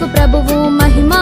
మనకు ప్రభువు మహిమ.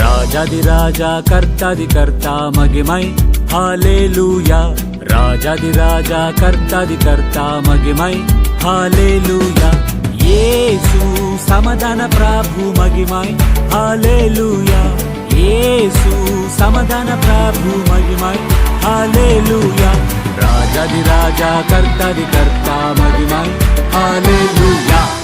రాజాది రాజా కర్తది కర్త మగిమై హాలేలూయా రాజాది రాజా కర్తది కర్త మగిమై హాలేలూయా యేసు సమధాన ప్రభు మగిమై హాలేలూయా యేసు సమాధాన ప్రభు మహిమై. హల్లెలూయా. రాజాది రాజా కర్తాది కర్త మహిమై. హల్లెలూయా.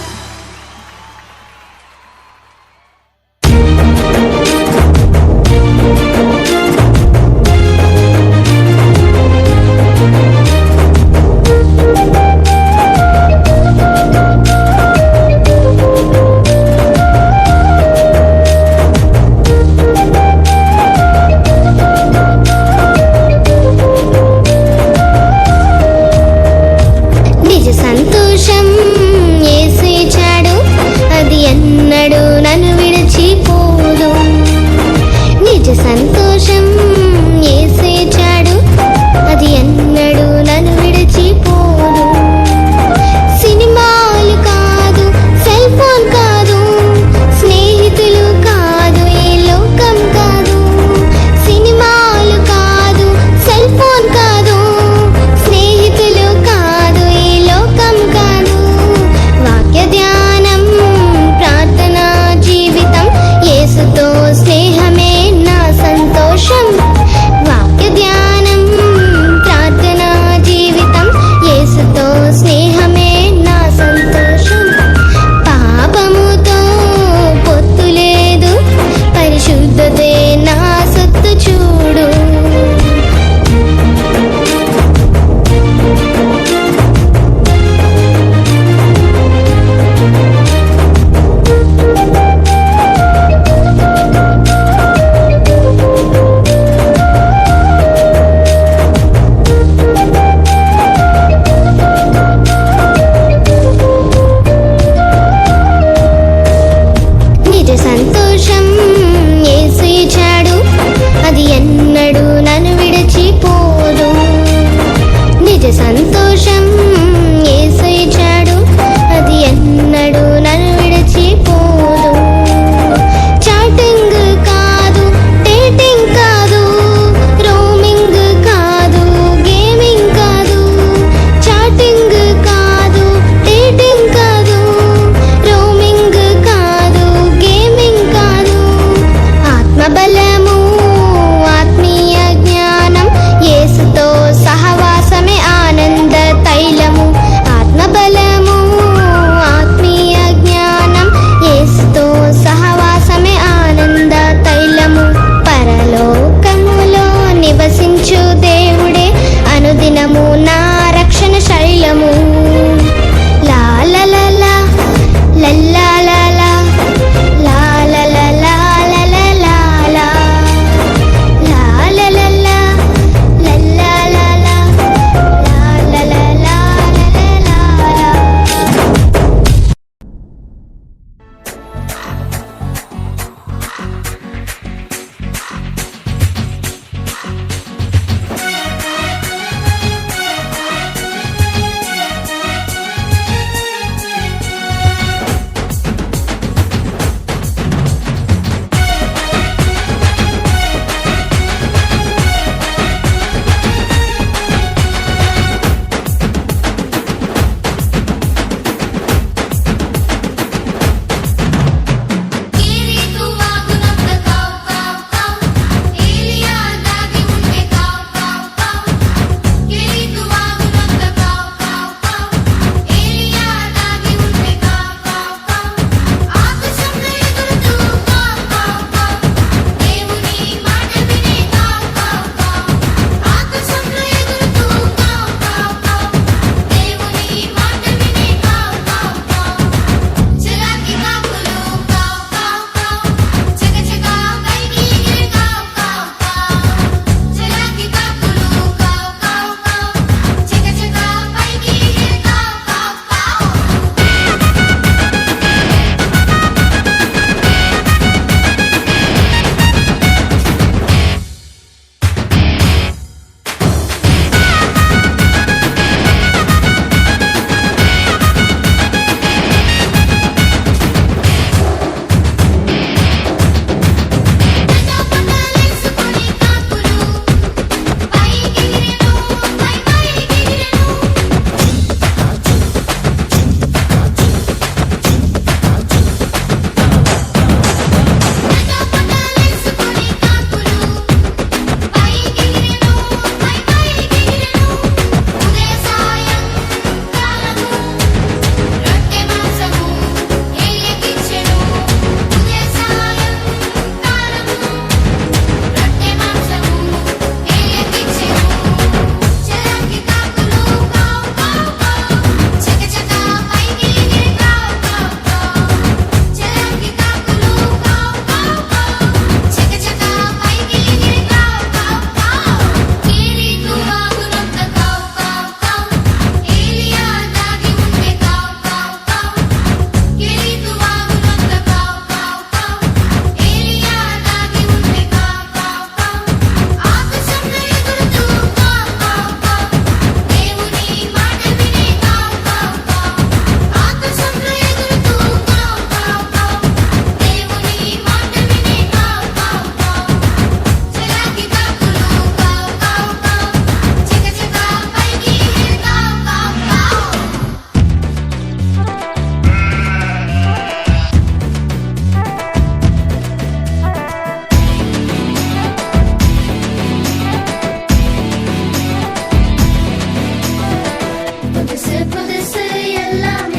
Bellamy.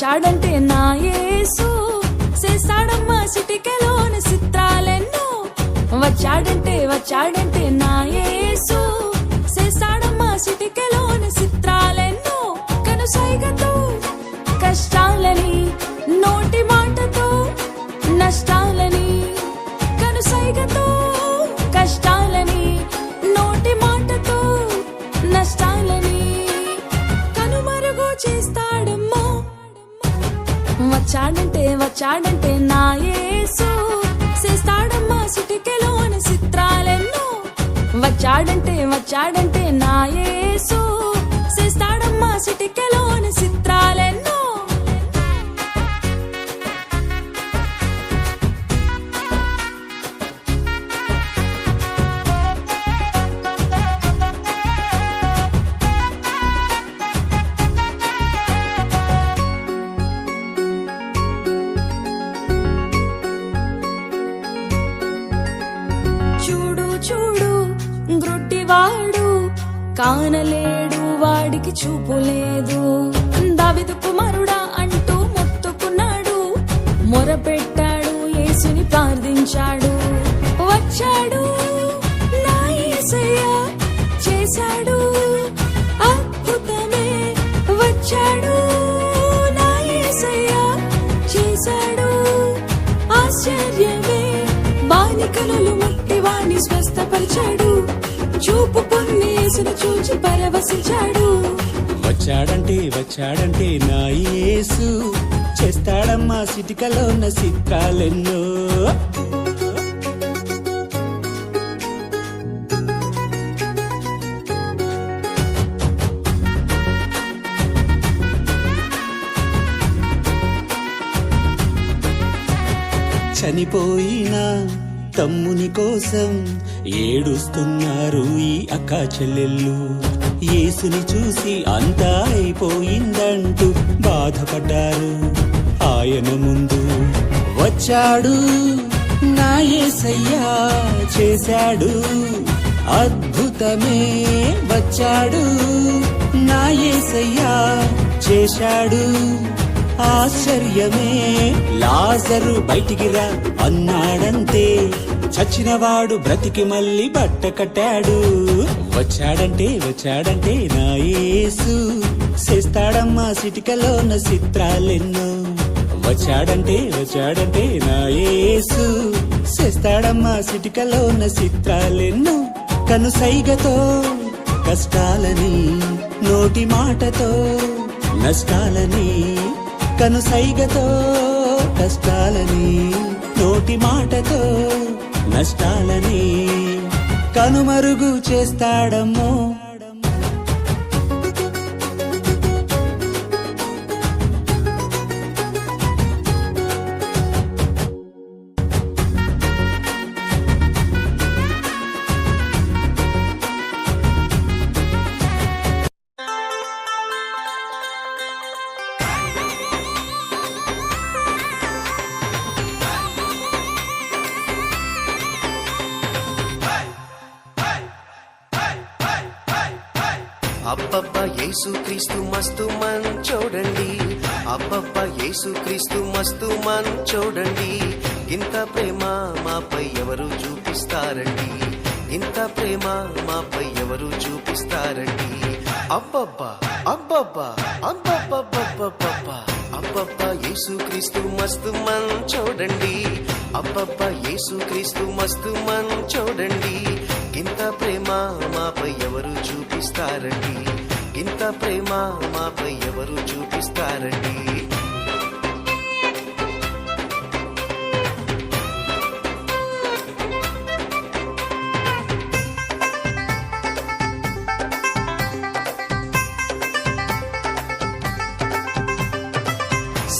వచ్చాడంటే నా యేసు. చేస్తాడమ్మా సిటికెలోని చిత్రాలెన్నో. వచ్చాడంటే వచ్చాడంటే నా ఏ వచ్చాడంటే నా యేసు. చేస్తాడమ్మా సిటికెలోని చిత్రాలెన్నో. వచ్చాడంటే వచ్చాడంటే నా దావిదు కుమారుడా అంటూ మొత్తుకున్నాడు. మొరపెట్టాడు యేసుని ప్రార్థించాడు. వచ్చాడు నా యేసయ్య చేశాడు. అద్భుతమే వచ్చాడు నా యేసయ్య చేశాడు. ఆశ్చర్యమే బాలికలు ముట్టి వాణ్ణి స్వస్థపరిచాడు. చూపు పొన్నేసును చూచి పరవశించాడు. వచ్చాడంటే వచ్చాడంటే నా యేసు. చేస్తాడమ్మా సిటికలో ఉన్న చిత్రాలెన్నో చనిపోయిన తమ్ముని కోసం ఏడుస్తున్నారు ఈ అక్క చెల్లెళ్ళు. యేసుని చూసి అంతా అయిపోయిందంటూ బాధపడ్డారు. ఆయన ముందు వచ్చాడు. నా ఏసయ్యా చేశాడు. అద్భుతమే వచ్చాడు. నా ఏసయ్యా చేశాడు. ఆశ్చర్యమే లాజరు బయటికి రా అన్నాడంతే. చచ్చినవాడు బ్రతికి మళ్ళీ బట్ట కట్టాడు. వచ్చాడంటే వచ్చాడంటే నా యేసు. చేస్తాడమ్మా సిటికలో ఉన్న చిత్రాలెన్నో. వచ్చాడంటే వచ్చాడంటే నా యేసు. చేస్తాడమ్మా సిటికలో ఉన్న చిత్రాలెన్నో కనుసైగతో కష్టాలని నోటి మాటతో నష్టాలని కనుసైగతో కష్టాలని నోటి మాటతో నష్టాలని కనుమరుగు చేస్తాడమ్మో. అబ్బబ్బ యేసు క్రీస్తు మస్తు మన్ చూడండి అబ్బబ్బ యేసు క్రీస్తు మస్తు మన్ చూడండి ఇంత ప్రేమ మాపై ఎవరు చూపిస్తారండి? ఇంత ప్రేమ మాపై ఎవరు చూపిస్తారండి? అబ్బబ్బ అబ్బబ్బ అబ్బబ్బబ్బబ్బబ్బ అబ్బబ్బ యేసు క్రీస్తు మస్తు మన్ చూడండి అబ్బబ్బ యేసు క్రీస్తు మస్తు మన్ చూడండి ఇంత ప్రేమ మాపై ఎవరు చూపిస్తారండి? ఇంత ప్రేమ మాపై ఎవరు చూపిస్తారండి?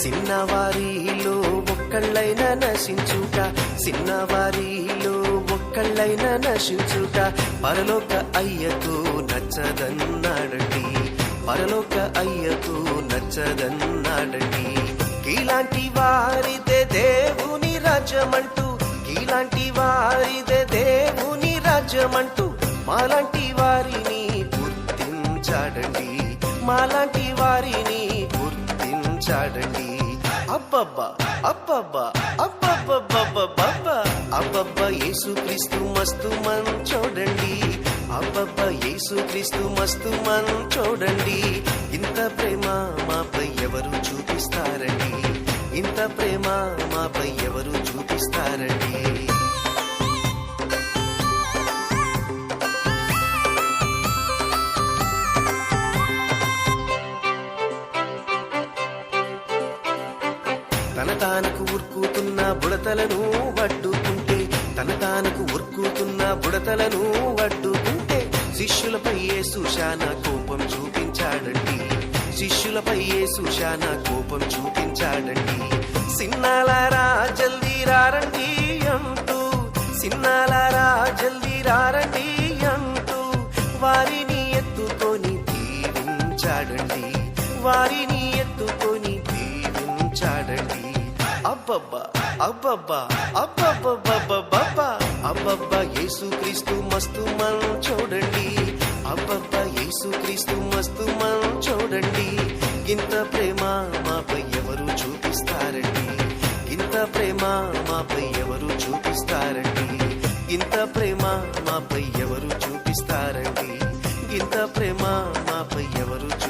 చిన్నవారిలో ఒక్కళ్ళైనా నశించుట చిన్నవారి ఒక్కళ్ళైనా నశించుట పరలోక అయ్యకు నచ్చదన్నాడండి పరలోక అయ్యకు నచ్చదన్నాడండి ఇలాంటి వారిదే దేవుని రాజ్యమంటూ ఇలాంటి వారిదే దేవుని రాజ్యమంటూ మాలాంటి వారిని గుర్తించాడండి. మాలాంటి వారిని గుర్తించాడండి. అబ్బబ్బా అబ్బబ్బా అబ్బబ్బా అబ్బబ్బబ్బబ్బబ్బబ్బా అబ్బబ్బా యేసుక్రీస్తు మస్తు మంచోడండి. అబ్బబ్బా యేసుక్రీస్తు మస్తు మంచోడండి. ఇంత ప్రేమ మాపై ఎవరు చూపిస్తారండి? ఇంత ప్రేమ మాపై ఎవరు చూపిస్తారండి? బుడతలను వడ్డుకుంటే తన తానకు ఉర్కుతున్న బుడతలను వడ్డుకుంటే శిష్యులపై సుశాన కోపం చూపించాడండి. శిష్యులపై సుశాన కోపం చూపించాడండి. సిన్నాలారా జల్దీ రారండి అంటూ సిన్నాలారా జల్దీ రారండి అంటూ వారిని ఎత్తుకొని దీవించాడండి. వారిని ఎత్తుకొని దీవించాడండి. అబ్బబ్బా! అబ్బబ్బా అబ్బబ్బబ్బబ్బబ్బా. అబ్బబ్బా యేసుక్రీస్తు మస్తు మనం చూడండి. అబ్బబ్బా యేసుక్రీస్తు మస్తు మనం చూడండి. ఇంత ప్రేమ మాపై ఎవరు చూపిస్తారండి? ఇంత ప్రేమ మాపై ఎవరు చూపిస్తారండి? ఇంత ప్రేమ మాపై ఎవరు చూపిస్తారండి? ఇంత ప్రేమ మాపై ఎవరు